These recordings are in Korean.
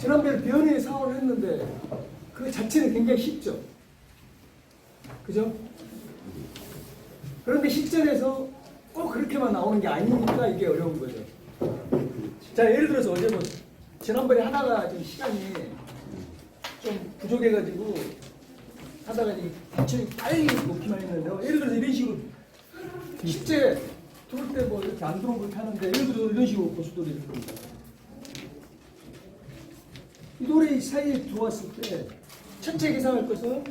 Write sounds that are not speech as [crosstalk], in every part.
지난번에 변의 사원을 했는데 그 자체는 굉장히 쉽죠. 그죠? 그런데 실전에서 꼭 그렇게만 나오는 게 아니니까 이게 어려운 거죠. 자, 예를 들어서 어제 뭐 지난번에 하다가 좀 시간이 좀 부족해가지고 하다가 이 대충 빨리 놓기만 했는데요. 예를 들어서 이런 식으로 실제 들어올 때뭐 이렇게 안 들어오고 이렇게 하는데 예를 들어서 이런 식으로 고수돌이 이렇게 옵니다. 이 돌이 사이에 들어왔을 때 첫째 계산할 것은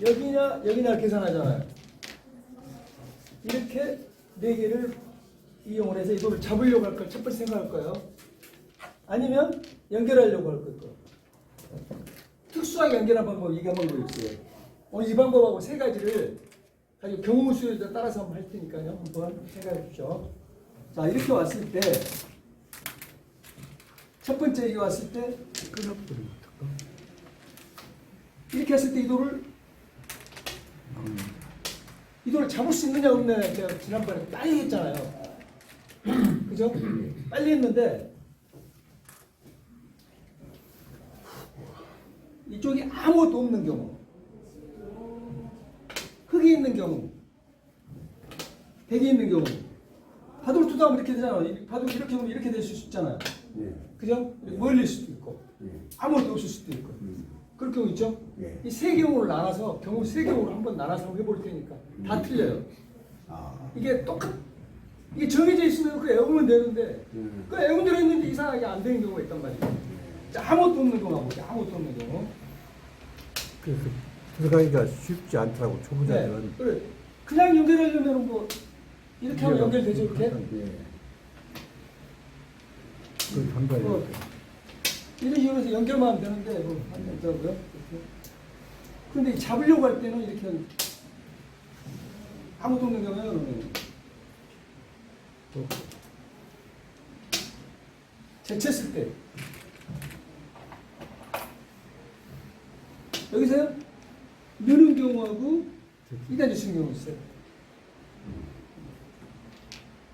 여기냐 여기냐 계산하잖아요. 이렇게 네 개를 이용을 해서 이 돌을 잡으려고 할 걸 첫 번째 생각할 거예요. 아니면 연결하려고 할 거예요. 특수하게 연결한 방법 한 방법이 있어요. 오늘 이 방법하고 세 가지를 가지고 경우 수에 따라서 한번 할 테니까요. 한번 생각해 주십시오. 자 이렇게 왔을 때 첫 번째 이게 왔을 때 끊어버리면 어떡하? 이렇게 했을 때이 돌을 이 돌을 잡을 수 있느냐 없느냐 제가 지난번에 빨리 했잖아요. [clears throat] 그죠? 빨리 했는데 이쪽이 아무것도 없는 경우 흙이 있는 경우 백이 있는 경우 바둑을 두다 보면 이렇게 되잖아요. 이 바둑 이렇게 보면 이렇게 될 수 있잖아요. 예. 그죠? 멀릴 수도 있고 예. 아무것도 없을 수도 있고 음. 그럴 경우 있죠? 예. 이세 경우를 나눠서 경우 세 경우로 한번 나눠서 해볼 테니까 다 틀려요. 아. 이게 똑같 이게 정해져 있으면 그 외우면 되는데 음. 그 외운대로 했는데 이상하게 안 되는 경우가 있단 말이에요. 자, 아무것도 없는 경우하고 아무것도 없는 경우. 그래서 들어가기가 쉽지 않더라고 네. 초보자들은. 그래. 그냥 연결하려면 뭐 이렇게 하면 연결되죠 이렇게. 예. 그 한번 뭐 이런 식으로 해서 연결만 하면 되는데 뭐 하면 되고요. 그런데 잡으려고 할 때는 이렇게 아무도 없는 경우에는 또 제쳤을 때 여기서요 느는 경우하고 이단지 쓰는 경우 있어요.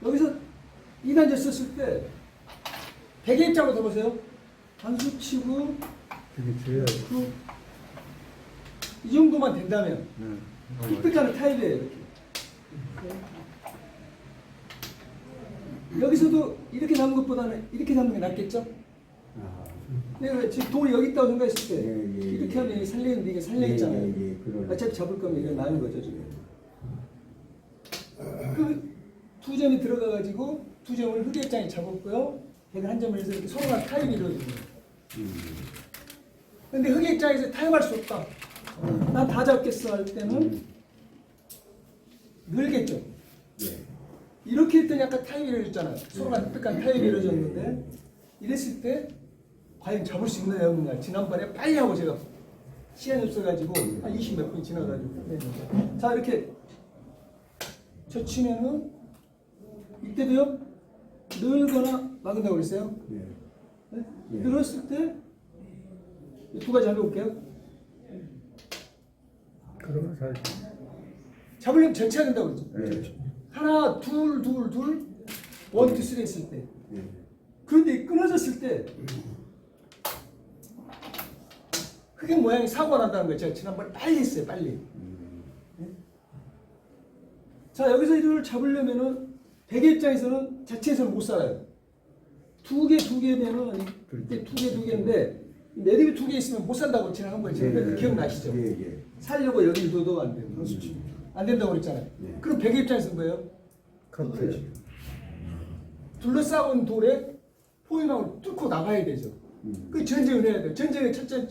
여기서 이단지 썼을 때 백의 입장으로 들어보세요. 단수 치고 그게 줘야 그, 이 정도만 된다면 네. 삐끗하는 타입이에요 이렇게. 여기서도 이렇게 잡는 것보다는 이렇게 잡는 게 낫겠죠? 아. 내가 지금 돌이 여기 있다고 생각했을 때 예, 예, 이렇게 예. 하면 이게 살리는데 이게 살려 있잖아요. 예, 예, 예, 그러네. 어차피 잡을 거면 이게 나는 거죠 지금. 그 두 점이 들어가 가지고 두 점을 입장에 잡았고요. 걔는 한 점을 해서 이렇게 서로 간 타입이 이루어집니다. 음. 근데 흑의 입장에서 타협할 수 없다. 난다 잡겠어 할 때는 음. 늘겠죠. 예. 이렇게 했더니 약간 타입이 이루어졌잖아요. 서로가 획득한 타입이 이루어졌는데 이랬을 때 과연 잡을 수 있느냐 없느냐 지난번에 빨리 하고 제가 시간이 없어가지고 한 20 몇 분이 지나가지고 했는데 자 이렇게 젖히면은 이때도요 늘거나 막은다고 그랬어요. 예. 네? 예. 늘었을 때 두 가지 해볼게요. 그러면 잘 잡으려면 젖혀야 된다고 그랬죠. 예. 하나 둘 둘 둘 원, 투, 쓰리 했을 때 예. 그런데 끊어졌을 때 흑의 모양이 사고가 난다는 거예요. 제가 지난번에 빨리 했어요. 빨리. 음. 자 여기서 이를 잡으려면은 백의 입장에서는 자체에서는 못 살아요. 두 개 두 개 되면 이때 두 개 두 개인데 매듭이 두 개 있으면 못 산다고 제가 한번 제가 그 기억나시죠? 예, 예. 살려고 여기 둬도 안 돼요. 안 된다고 그랬잖아요. 예. 그럼 백의 입장에서는 뭐예요? 컨트롤. 둘러싸고 돌에 포인함을 뚫고 나가야 되죠. 음. 그 전쟁을 해야 돼요. 전쟁의 첫째는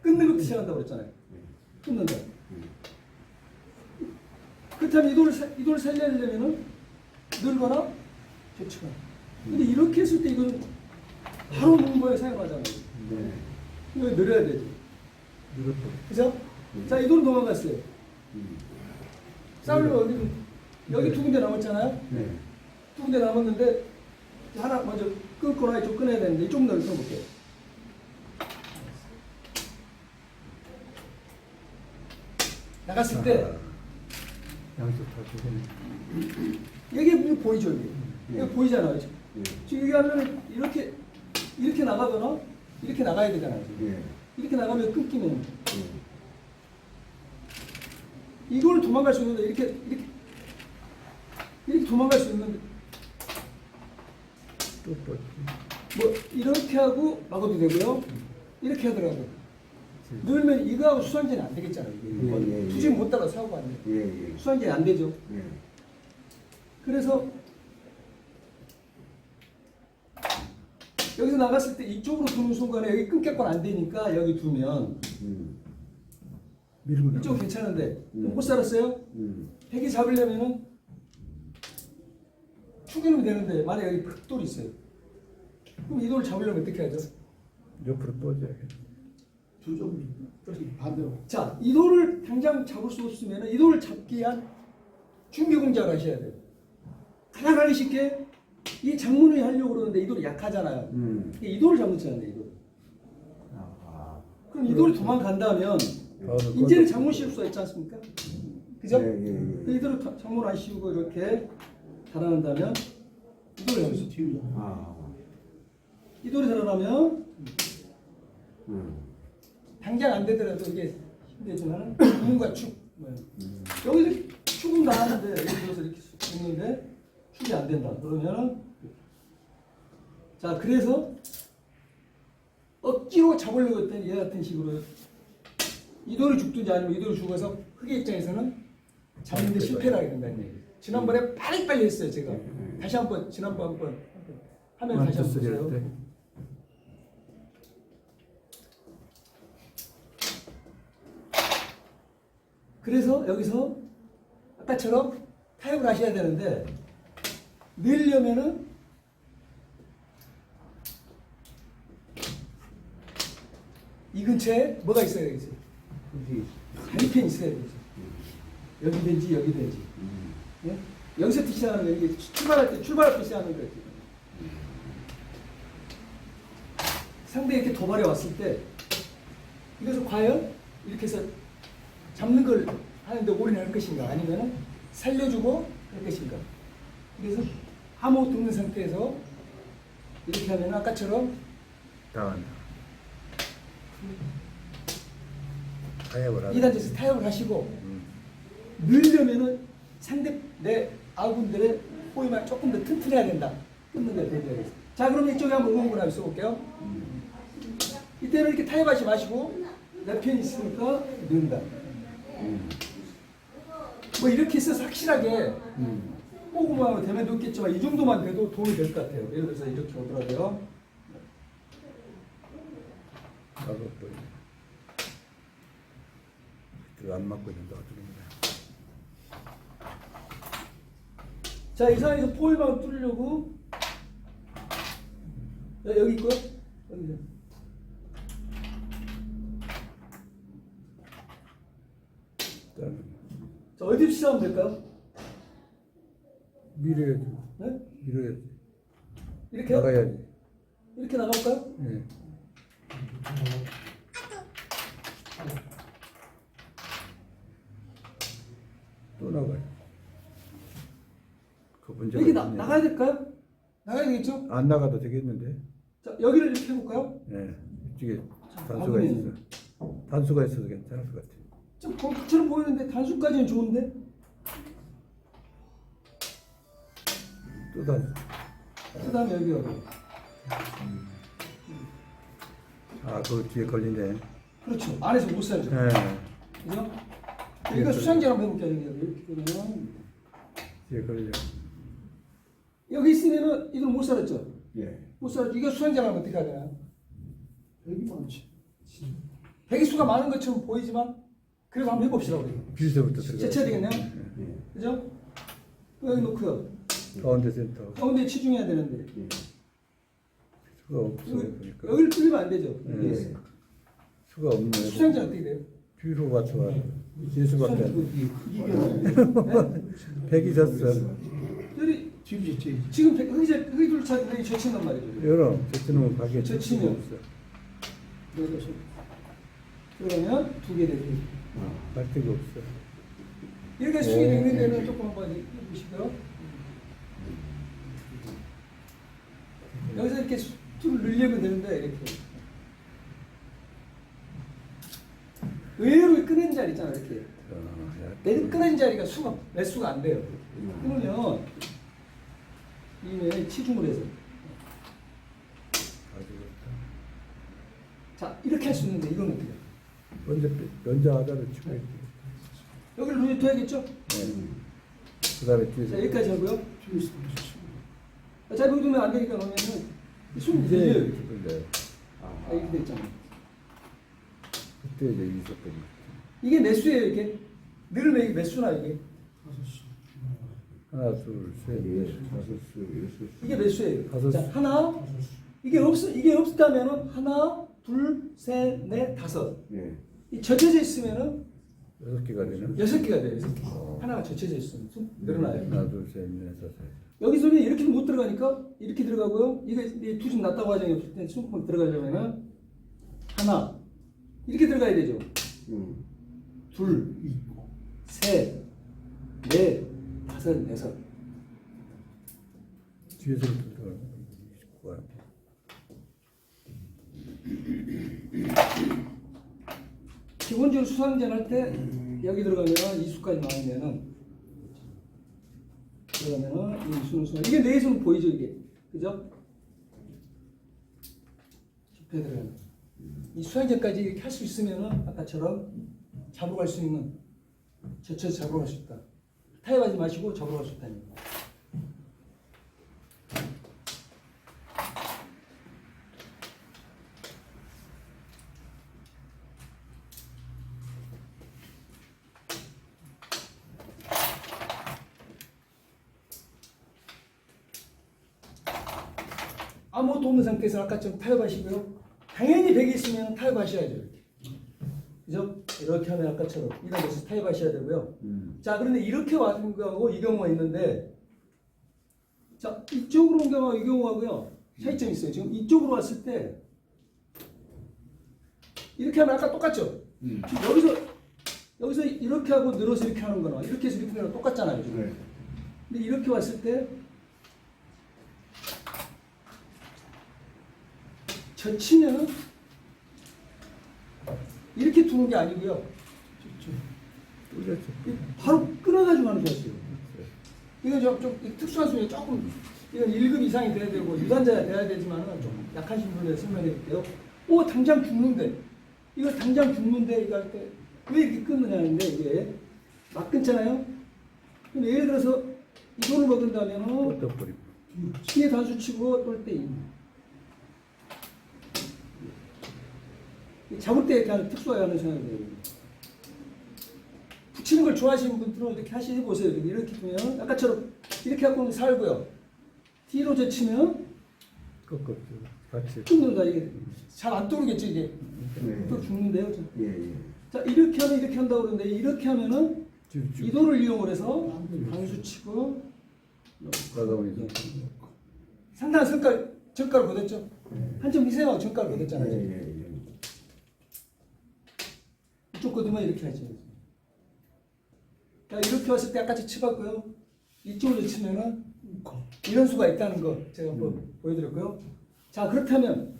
끊는 것부터 시작한다고 그랬잖아요. 끊는다. 그렇다면 이 돌을, 살- 이 돌을 살려내려면은 늘거나 제치거나. 근데 이렇게 했을 때 이건 바로 문거에 사용하잖아요. 네. 이거 늘어야 되죠. 이것도 그죠? 자, 이 돌은 도망갔어요. 음. 싸우려고 여기, 여기 두 군데 남았잖아요. 네. 두 군데 남았는데 하나 먼저 끊거나 이쪽 끊어야 되는데 이쪽 넓혀 볼게요. 나갔을 때 양쪽 다 주고 여기 보이죠 여기 예. 여기 보이잖아요 예. 지금 여기 하면 이렇게 이렇게 나가거나 이렇게 나가야 되잖아요. 예. 이렇게 나가면 끊기면 예. 이걸 도망갈 수 있는데 이렇게 이렇게 이렇게 도망갈 수 있는데. 뭐 이렇게 하고 막아도 되고요. 이렇게 하더라고. 늘면 이거하고 수산진이 안 되겠잖아요. 이게. 예, 예, 예. 투지 못 따라 사고가 안 돼. 예. 예. 수산진이 안 되죠. 예. 그래서 여기서 나갔을 때 이쪽으로 두는 순간에 여기 끊겼건 안 되니까 여기 두면 음. 밀고 이쪽. 괜찮은데 음. 못 살았어요? 음. 핵이 잡으려면은 축이면 되는데 만약에 여기 흑돌이 있어요. 그럼 이 돌을 잡으려면 어떻게 하죠? 옆으로 뻗어야겠다. 조정이 반대로 자, 이 돌을 당장 잡을 수 없으면 이 돌을 잡기 위한 준비 공작을 하셔야 돼요. 가장 하기 쉽게 이 장문을 하려고 그러는데 이 돌이 약하잖아요. 음. 이 돌을 잡는 차인데 이 돌. 아. 그럼 이 돌이 도망간다면 바로 이제는. 장문 씌울 수가 있지 않습니까? 그죠? 예, 예, 예. 이 돌을 다- 장문 안 씌우고 이렇게 달아난다면 이 돌을 여기서 뒤로 아. 이 돌이 달아나면 음. 당장 안 되더라도 이게 힘들지만 누군가 축 뭐. 여기서 축은 나왔는데 예를 들어서 이렇게 있는데 축이 안 된다 그러면 자 그래서 억지로 잡으려고 했던 얘 같은 식으로 이 돌이 죽든지 아니면 이 돌이 죽어서 흑의 입장에서는 잡는데 실패를 하게 된다는 얘기예요 지난번에 빨리빨리 했어요 제가. 다시 한 번 지난번 한번 화면 다시 한번 완투 쓰리 할 보세요. 때. 그래서 여기서 아까처럼 타협을 하셔야 되는데 늘려면은 이 근처에 뭐가 있어야? 굳이. 다리펜 있어야 되죠. 여기 된지 여기 된지. 음. 예? 여기서 시작하는 거예요. 이게 출발할 때 출발할 때 시작하는 거예요. 상대 이렇게 도발해 왔을 때 이것을 과연 이렇게 해서 잡는 걸 하는데 올인할 것인가 아니면 살려주고 할 것인가 그래서 아무것도 없는 상태에서 이렇게 하면 아까처럼 나간다. 타협을 하다. 이 단계에서 타협을 하시고 음. 늘려면은 상대 내 아군들의 포위만 조금 더 튼튼해야 된다. 끊는. 자, 그럼 이쪽에 한번 응원을 한번 써볼게요. 이때는 이렇게 타협하지 마시고 내 편이 있으니까 는다. 음. 뭐 이렇게 있어서 확실하게 음. 호구만 되면 높겠지만 이 정도만 돼도 도움이 될 것 같아요. 예를 들어서 이렇게 오더라도요. 나도 또. 그안 맞고 있는 놔두는 거야. 자, 이 상황에서 포위망을 뚫으려고 야, 여기 있고요. 일단 자, 어디 시작하면 될까요? 밀어야지. 네? 밀어야지. 이렇게요? 나가야지. 이렇게 나가볼까요? 예. 또 나가요. 그 문제가 여기 나, 있네. 나가야 될까요? 나가야 되겠죠? 안 나가도 되겠는데. 자, 여기를 이렇게 해볼까요? 예. 이쪽에 단수가 마무리는. 있어. 단수가 있어서 괜찮을 것 같아. 좀 공처럼 보이는데 단수까지는 좋은데 또 단수. 그 다음에 여기 여기 아, 그 뒤에 걸리네. 그렇죠 안에서 못 살죠 예. 그죠? 여기가 수상제 한번 해볼게요 여기 뒤에 걸려. 여기 있으면은 이걸 못 살았죠 예. 못 살았죠 이거 수상제라면 어떻게 해야 되나요? 여기 많지 대기수가 많은 것처럼 보이지만 그래도 한번 해봅시다 우리 비서부터 들어가. 제쳐야 되겠네요 예. 그죠? 여기 놓고요 가운데 센터. 가운데 치중해야 되는데 예. 수가 없어 여기, 보니까. 여기를 뚫리면 안 되죠 예. 수가 없네. 수상제 어떻게 돼요? 뒤로 왔어. 예수밖에 안 돼. 크기가 백이 졌어. 여기 뒤로 제치 지금 흑이 흑이 둘 차인데 여기 젖힌단 말이죠 여러 제치는 가게 저 제치가 치면. 없어. 그러면 두개갈 데가 없어. 이렇게 수익이 되는 데는 조금 한번 해보시고요. 여기서 이렇게 수- 좀 늘려면 되는데 이렇게 의외로 끊은 자리 있잖아 이렇게 내 끊은 자리가 수가 매수가 안 돼요 끊으면 이게 치중을 해서 자 이렇게 할 수 있는데 이건 어떻게 해요? 연자 연자하다를 치면 여기 루이 둬야겠죠? 네. 그다음에 뒤에서 자 여기까지 하고요. 어차피 여기 두면 안 되니까 그러면은 숨 이제. 이렇게 근데 아 이렇게 됐잖아. 그때 이제 있었거든. 이게 매수예요 이게. 늘 매, 매수나 이게. 다섯 시. 하나, 둘, 셋, 예, 넷. 다섯 수, 여섯 수. 이게 매수예요. 다섯 자 수. 하나. 이게 없 이게 없다면은 하나 둘 셋 넷 다섯. 예. 이 젖혀져 있으면은 여섯 개가 되는. 여섯 개가 돼요. 여섯 개. 어. 하나가 젖혀져 있으면 좀 늘어나요. 하나, 둘, 셋, 넷, 다섯. 여기서는 이렇게 못 들어가니까 이렇게 들어가고요. 이게 두줌 낮다고 하정이 없을 때 숨을 들어가려면 하나 이렇게 들어가야 되죠. 음. 둘, 셋, 넷, 다섯, 여섯. 뒤에서부터 들어가는 거야. 기본적으로 수상전 할 때 여기 들어가면 이수까지 나오면은 들어가면은 이 수상 이게 내손 보이죠 이게 그죠? 좁혀 들어가는 이 수상전까지 이렇게 할 수 있으면은 아까처럼 잡으러 갈 수 있는 저쳐서 잡으러 갈 수 있다. 타협하지 마시고 잡으러 갈 수 있다는 거. 아무것도 없는 상태에서 아까처럼 타협하시고요. 당연히 100이 있으면 타협하셔야죠. 이렇게. 그죠? 이렇게 하면 아까처럼 이런 데서 타협하셔야 되고요. 음. 자, 그런데 이렇게 와는 경우하고 이 경우가 있는데, 자, 이쪽으로 온 경우하고 이 경우하고요. 차이점이 있어요. 지금 이쪽으로 왔을 때, 이렇게 하면 아까 똑같죠? 음. 여기서, 여기서 이렇게 하고 늘어서 이렇게 하는 거나, 이렇게 해서 이렇게 하는 거랑 똑같잖아요. 지금. 네. 근데 이렇게 왔을 때 젖히면은 이렇게 두는 게 아니고요. 바로 끊어가지고 하는 거였어요. 이건 좀, 좀 특수한 수준이 조금 이건 1급 이상이 돼야 되고 유단자야 돼야 되지만은 좀 약하신 분들 설명해 드릴게요. 오 당장 죽는데 이거 당장 죽는데 이거 할 때 왜 이렇게 끊느냐는데 이게 막 끊잖아요. 그럼 예를 들어서 이거를 먹은다면은 뻗어버리고. 뒤에 단수 치고 똘때 잡을 때 이렇게 하는 특수하게 하는 생각이 돼요. 붙이는 걸 좋아하시는 분들은 이렇게 하시 보세요. 이렇게, 두면 아까처럼 이렇게 하고 살고요. 뒤로 젖히면 꺾었죠. 같이. 끊는다 이게 잘 안 떠오르겠죠 이게 네. 또 죽는데요. 예, 예. 자 이렇게 하면 이렇게 한다고 그러는데 이렇게 하면은 쭉, 쭉. 이도를 이용을 해서 단수 치고 가가면서. 상당한 성과 정가를 거뒀죠. 한점 희생하고 정가를 예, 거뒀잖아요. 예, 예. 이 쪽 거두면 이렇게 하죠. 자, 이렇게 왔을 때 아까 치봤고요. 이쪽으로 치면은 이런 수가 있다는 거 제가 한번 보여드렸고요. 자, 그렇다면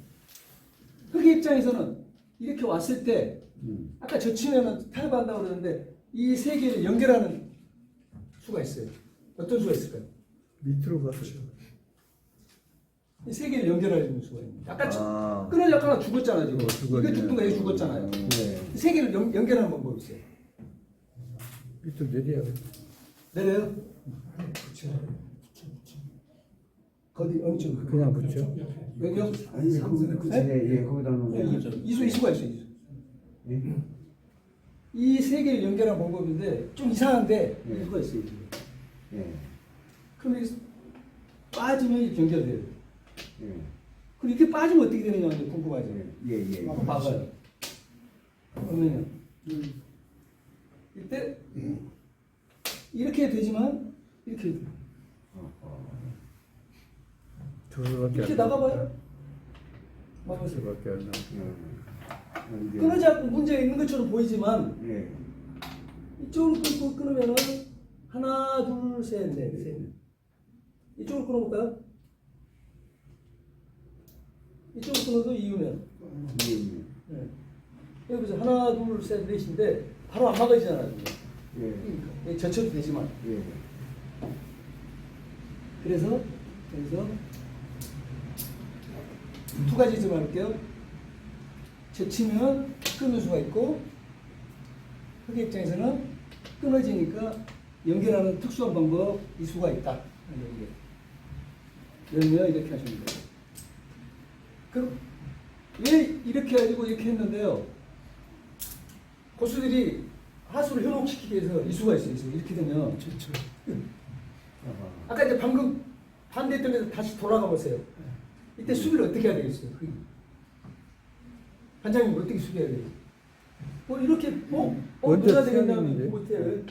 흑의 입장에서는 이렇게 왔을 때 음. 아까 저 치면은 타협한다고 그러는데 이 세 개를 연결하는 수가 있어요. 어떤 수가 있을까요? 밑으로 가서. 이 세 개를 연결하는 수가 있는. 아까 아. 끊어져 아까 죽었잖아 지금. 어, 죽었네. 이거 죽든 거 이거 죽었잖아요. 네. 이세 개를 연, 연결하는 방법이 있어요. 밑으로 내려야겠다. 내려요? 어디 어느 쪽? 그냥 붙여. 여기요? 아니, 그, 네? 예, 예, 거기다 놓으면. 이수 이수가 있어요. 이수. 예? 이세 개를 연결하는 방법인데 좀 이상한데 네. 이수가 있어요. 지금. 예. 그럼 이게 빠지면 이렇게 연결돼요. 예. 그럼 이렇게 빠지면 어떻게 되느냐 궁금하죠. 예, 예. 한번 봐봐요. 그러면 이때 이렇게 되지만 이렇게 돼요. 저거밖에 이렇게 나. 나가봐요. 안 나. 예. 끊어지 않고 문제가 있는 것처럼 보이지만 예. 이쪽으로 끊고 끊으면은 하나 둘셋넷 셋. 이쪽으로 끊어볼까요? 이쪽으로 끊어도 이유면 예, 예. 네. 여기 보세요 하나 둘 셋 넷인데 바로 안 막아지잖아요. 예. 예, 젖혀도 되지만. 예. 그래서 그래서 두 가지 좀 할게요. 젖히면 끊을 수가 있고 흑의 입장에서는 끊어지니까 연결하는 특수한 방법 이 수가 있다. 열면 이렇게 하시면 돼요. 그럼 왜 이렇게 가지고 이렇게 했는데요? 고수들이 하수를 현혹시키기 위해서 이 수가 있어요. 이렇게 되면 그렇죠. 아까 이제 방금 반대했던 데서 다시 돌아가 보세요. 이때 수비를 어떻게 해야 되겠어요? 그 반장님 어떻게 수비해야 돼요? 뭐 이렇게 뭐 어, 먼저 수비하는데. 못해요.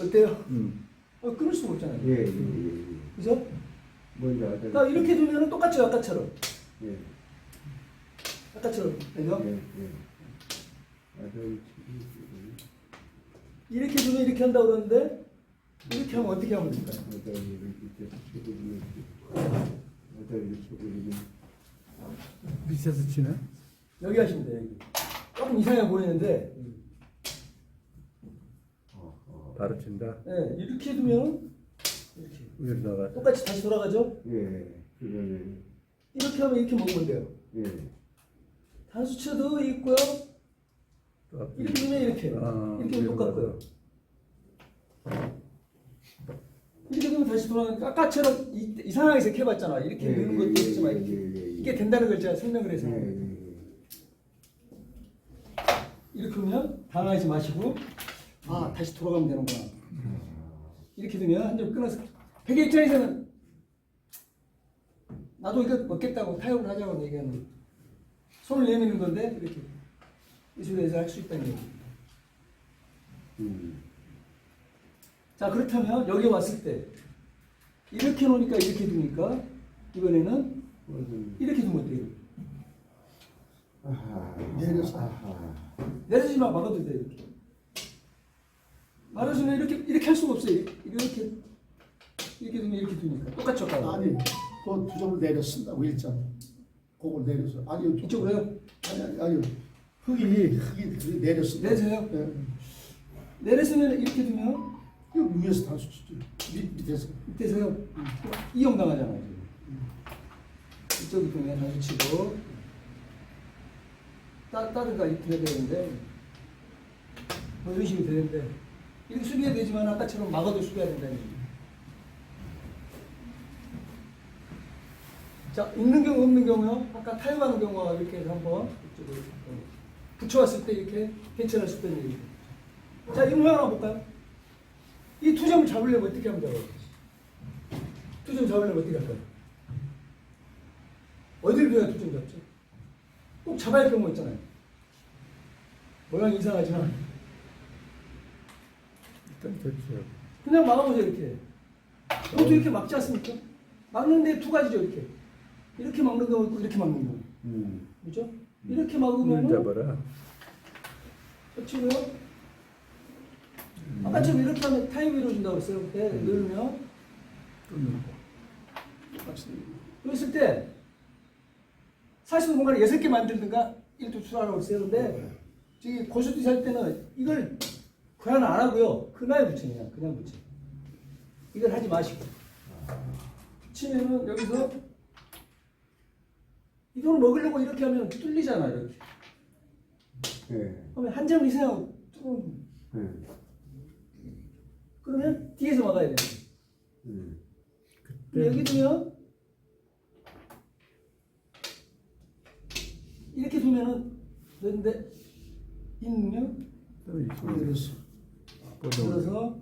어때요? 음. 어, 끊을 수가 없잖아요. 예, 예, 예. 그죠? 뭔지 알죠? 그러니까 이렇게 두면 똑같죠, 아까처럼. 예. 아까처럼. 그죠? 예, 예. 이렇게 두면 이렇게 한다고 그러는데 이렇게 하면 어떻게 하면 될까요? 밑에서 치네. 여기 하시면 돼요. 여기. 조금 이상해 보이는데. 바로 친다. 예, 이렇게 두면 이렇게 위로 나가. 똑같이 다시 돌아가죠? 예. 이렇게 하면 이렇게 먹으면 돼요. 예. 단수쳐도 있고요. 또 앞에. 이렇게 되면 이렇게. 아, 이렇게 위로 똑같고요. 이렇게 되면 다시 돌아가니까 아까처럼 이, 이상하게 색해봤잖아. 이렇게 예, 넣는 예, 것도 예, 있지만 예, 이렇게. 예, 예. 이게 된다는 걸 제가 설명을 해서 예, 예, 예. 이렇게 하면 당하지 마시고 아 다시 돌아가면 되는구나. 이렇게 되면 한 점 끊어서 백의 입장에서는 나도 이거 먹겠다고 타협을 하자고 얘기하는 손을 내미는 건데 이렇게 이수에서 할 수 있다는 얘기. 음. 자 그렇다면 여기 왔을 때 이렇게 놓으니까 이렇게 두니까 이번에는 무슨 이렇게 두면? 아하. 내려서. 아하. 내려지지 마 막아도 돼 이렇게. 말하시면 이렇게 이렇게 할 수가 없어요. 이렇게 이렇게 두면 이렇게 두니까 똑같죠. 아까. 아니, 그두 점을 내려 쓴다고 일장. 그걸 내려서. 아니요. 이쪽으로요? 아니, 아니요. 흙이, 흙이 쓴다. 내세요? 예. 내렸으면 이렇게 두면 여기 위에서 단수 치죠. 밑, 밑에서. 밑에서요 이용 당하잖아요. 지금. 이쪽이 보면 다시 치고 따, 따르가 이렇게 해야 되는데 뭐 이런 식으로 되는데 이렇게 수비해야 되지만 아까처럼 막아도 수비해야 된다는 얘기죠. 자 있는 경우 없는 경우요 아까 타협하는 경우와 이렇게 해서 한번 이쪽으로 붙여왔을 때 이렇게 괜찮을 수 있다는 얘기죠. 자, 이 모양 한번 볼까요? 이 두 점을 잡으려면 어떻게 하면 잡아요? 두 점 잡으려면 어떻게 할까요? 어디를 둬야 두 점 잡죠? 꼭 잡아야 할 경우 있잖아요. 모양이 이상하지만 일단 좋죠. 그냥 막아보세요 이렇게. 이것도 이렇게 막지 않습니까? 막는데 두 가지죠 이렇게. 이렇게 막는 있고 이렇게 막는 경우. 음. 그죠? 이렇게 눈 막으면 잡아라. 그렇고요. 아까처럼 이렇게 하면 타임이 이루어진다고 했어요. 그때 누르면 또 눈. 그랬을 때 사실 공간을 여섯 개 만들든가 일도 출하라고 했어요. 근데 저기 고수들이 살 때는 이걸 그냥 안 하고요. 그날 붙여 그냥 그냥 붙여. 이걸 하지 마시고 붙이면은 여기서 이걸 먹으려고 이렇게 하면 뚫리잖아 이렇게. 예. 그러면 한 점 이상 뚫으면 예. 그러면 뒤에서 막아야 돼요. 음. 근데 여기 두면 이렇게 두면은 되는데 있는요 또 있어. 내렸어. 보통 그래서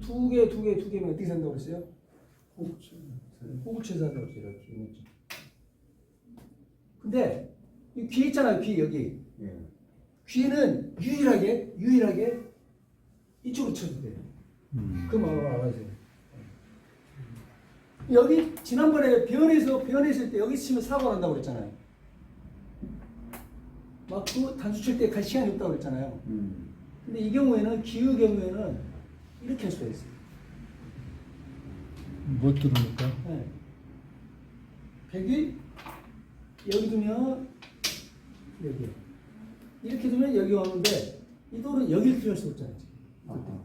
두 개, 두 개, 두 개면 어떻게 산다고 그랬어요? 산다고 그랬어요. 이렇게 이렇게. 근데 이귀 있잖아요. 귀 여기. 예. 귀는 유일하게 유일하게 이쪽으로 쳐도 돼요. 음. 그 마음을 알아세요. 여기 지난번에 변에서 변했을 때 여기 치면 사고 난다고 그랬잖아요. 막그 단수 칠 때 갈 시간이 없다고 그랬잖아요. 음. 근데 이 경우에는 기의 경우에는 이렇게 할 수가 있어요. 못 들으니까. 네. 백이 여기 두면 여기요. 이렇게 두면 여기 오는데 이 돌은 여기를 필요할 수 없잖아요. 아,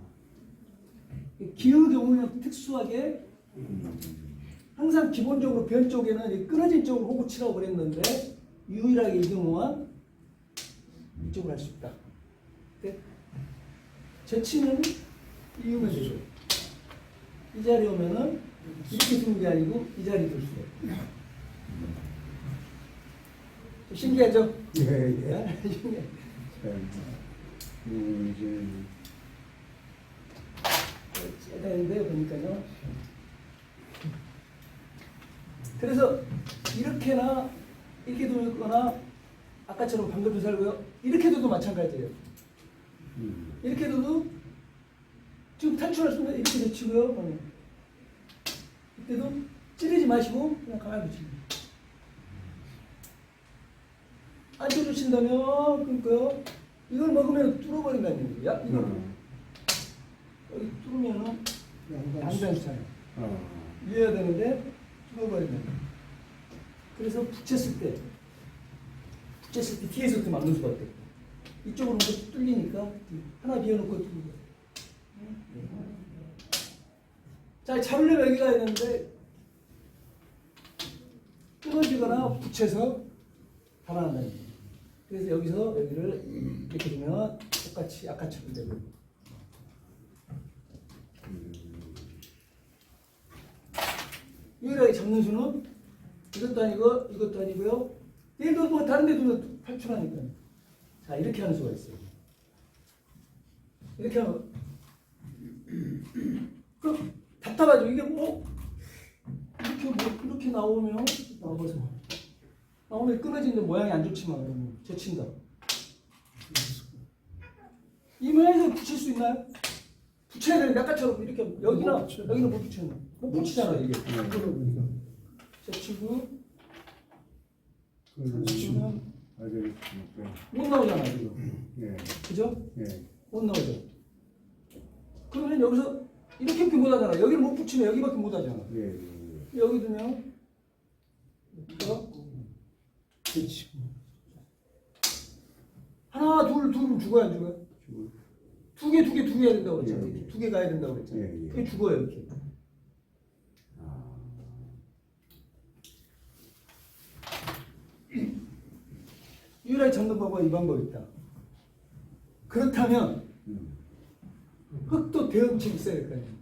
기의 경우는 특수하게 항상 기본적으로 변 쪽에는 이 끊어진 쪽으로 호구 치라고 그랬는데 유일하게 이 경우만 이쪽으로 할수 있다. 제치는 이유면 되죠. 이 자리 오면은 이렇게 두는 게 아니고 이 자리. 좀 신기하죠? 예, 예. 예? 신기해. 참, 음, 이제, 되는데 보니까요. 그래서 이렇게나 이렇게 두거나 아까처럼 방금도 살고요. 이렇게 둬도 마찬가지예요. 음, 이렇게 둬도 지금 탈출할 수 있는 이렇게 내치고요. 어. 이때도 찌르지 마시고 그냥 가만히 두시면. 안 쪄주신다면 그러니까요. 이걸 먹으면 뚫어버린다는 얘기야. 이거 음, 여기 뚫으면은 양장이잖아요. 아, 이어야 되는데 뚫어버린다. 그래서 붙였을 때 붙였을 때 뒤에서부터 막는 수가 없대. 이쪽으로 뚫리니까 하나 비워놓고 뚫리고. 자 잡으려면 여기가 있는데 끊어지거나 붙여서 달아난다는 거예요. 그래서 여기서 여기를 이렇게 두면 똑같이 아까처럼 되고 유일하게 잡는 수는 이것도 아니고 이것도 아니고요. 얘도 뭐 다른 데 두면 탈출하니까. 자 이렇게 하는 수가 있어요. 이렇게 하면 그 답답하죠. 이게 뭐 이렇게 뭐 이렇게 나오면 나와보세요. 나오면 끊어지는데 모양이 안 좋지만 그러면 제친다. 이 모양에서 붙일 수 있나요? 붙여야 되는데 아까처럼 이렇게 여기나. 여기는 못 붙이는 못 붙이잖아 이게. 그러니까. 제치고 붙이면 아주, 못 나오잖아 지금. 예, 그죠? 예, 못 나오죠. 그러면 여기서 이렇게밖에 못 하잖아. 여기를 못 붙이면 여기밖에 못 하잖아. 예, 예. 여기 두면 그렇지. 하나 둘둘 죽어야 안 죽어요? 죽을, 두개 두 개 두 개 해야 된다고 그랬잖아. 예, 예. 두 개 가야 된다고 그랬잖아. 예, 예. 그게 죽어요 이렇게. 아, 유일하게 잡는 방법은 이 방법이 있다. 그렇다면 음, 흑도 대응책이 있어야 될 거 아니에요.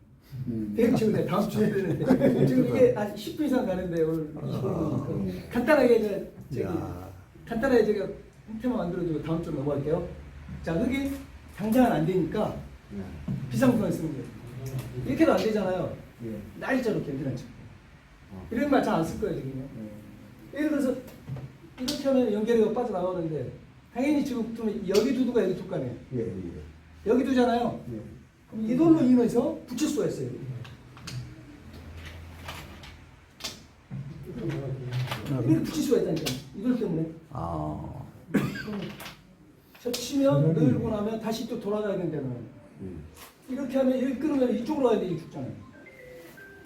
음, 대응책을 내가 다음 주에 [laughs] 해야 되는데 지금 이게 한 10분 이상 가는데 오늘 20분이니까 간단하게 이제 저기 야. 간단하게 제가 형태만 만들어주고 다음 주로 넘어갈게요. 자 흑이 당장은 안 되니까 예, 비상구간 쓰는 거예요. 이렇게도 안 되잖아요. 예, 날짜로 견디는 척. 어, 이런 말 잘 안 쓸 거예요 지금요. 예, 예를 들어서 이렇게 하면 연결이 빠져나오는데 당연히 지금 좀 여기 두두가 여기 아니에요. 예, 예, 여기 두잖아요. 예. 이 돌로 인해서 붙일 수가 있어요. 이렇게 붙일 수가 있다니까. 이돌 때문에. 아. 젖히면 늘고 나면 다시 또 돌아가야 된다는. 예. 이렇게 하면 이렇게 끊으면 이쪽으로 가야 돼, 이 죽잖아요.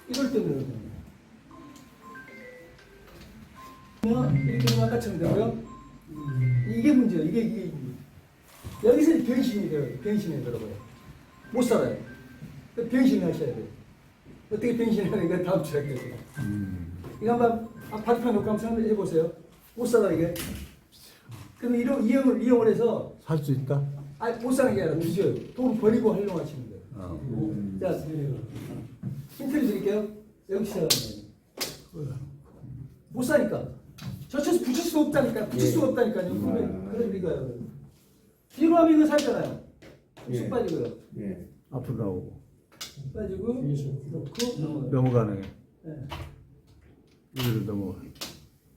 이럴 때문에. 그러면 이렇게 되면 아까처럼 되고요. 이게 문제예요. 이게, 이게, 이게. 여기서 변신이 돼요. 변신이 들어가요. 못 살아요. 그 변신하셔야 돼요. 어떻게 변신하는가 다음 주에 할게요. 음. 이거 한번 아, 바둑판 놓고 한번 설명해 보세요. 못 살아 이게. 그럼 이런 이용을 이용을 해서 살 수 있다? 아못 사는 게 아니라 주세요. 돈 버리고 활용하시는 거예요. 어. 음, 자, 힌트를 드릴게요. 여기 거예요. 못 사니까. 저쳐서 붙일 수 없다니까. 붙일 예. 수가 없다니까요. 음. 그러면 그런 리가요. 뒤로 하면 이거 살잖아요. 예. 쑥 빠지고요. 예, 앞으로 나오고. 빠지고 넘어가요. 넘어가네. 네. 위로 넘어가.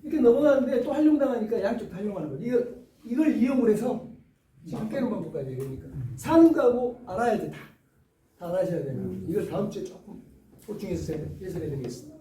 이렇게 넘어가는데 또 활용당하니까 양쪽 다 활용하는 거예요. 이거, 이걸 이용을 해서 지금 깨는 방법까지 그러니까 사는 거하고 알아야지 다. 다 알아셔야 돼요. 이걸 다음 주에 조금 보충해서 해설해 드리겠습니다.